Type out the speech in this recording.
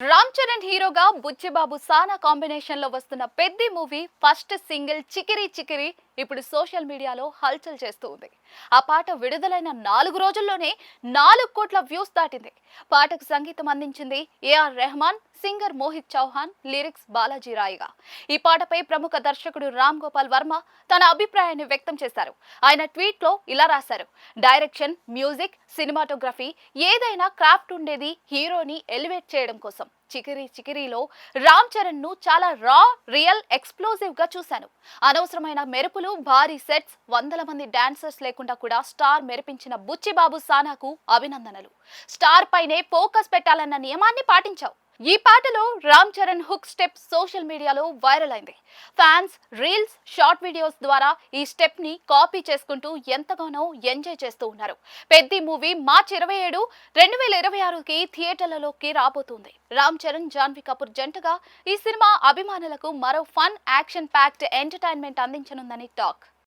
రామ్ చరణ్ హీరోగా బుచ్చిబాబు సానా కాంబినేషన్లో వస్తున్న పెద్ద movie first single Chikiri Chikiri ఇప్పుడు సోషల్ మీడియాలో హల్చల్ చేస్తూ ఉంది. ఆ పాట విడుదలైన నాలుగు రోజుల్లోనే నాలుగు కోట్ల వ్యూస్ దాటింది. పాటకు సంగీతం అందించింది AR Rahman singer Mohit Chauhan lyrics Balaji రాయిగా. ఈ పాటపై ప్రముఖ దర్శకుడు రామ్ గోపాల్ వర్మ తన అభిప్రాయాన్ని వ్యక్తం చేశారు. ఆయన ట్వీట్లో ఇలా రాశారు. డైరెక్షన్ మ్యూజిక్ సినిమాటోగ్రఫీ ఏదైనా క్రాఫ్ట్ ఉండేది హీరోని ఎలివేట్ చేయడం కోసం. చికిరి చికిరిలో రామ్ చరణ్ను చాలా రా రియల్ ఎక్స్ప్లోజివ్గా చూశాను. అనవసరమైన మెరుపులు భారీ సెట్స్ వందల మంది డాన్సర్స్ లేకుండా కూడా స్టార్ మెరిపించిన బుచ్చిబాబు సానాకు అభినందనలు. స్టార్ పైనే ఫోకస్ పెట్టాలన్న నియమాన్ని పాటించావు. ఈ పాటలో Ram Charan hook step social మీడియాలో వైరల్ అయింది. ఫ్యాన్స్ రీల్స్ షార్ట్ వీడియోస్ ద్వారా ఈ స్టెప్ని కాపీ చేసుకుంటూ ఎంతగానో ఎంజాయ్ చేస్తూ ఉన్నారు. పెద్ద మూవీ మార్చి ఇరవై ఏడు రెండు వేల ఇరవై ఆరుకి థియేటర్లలోకి రాబోతుంది. రామ్ చరణ్ జాన్వీ కపూర్ జంటగా ఈ సినిమా అభిమానులకు మరో ఫన్ యాక్షన్ ప్యాక్డ్ ఎంటర్టైన్మెంట్ అందించనుందని టాక్.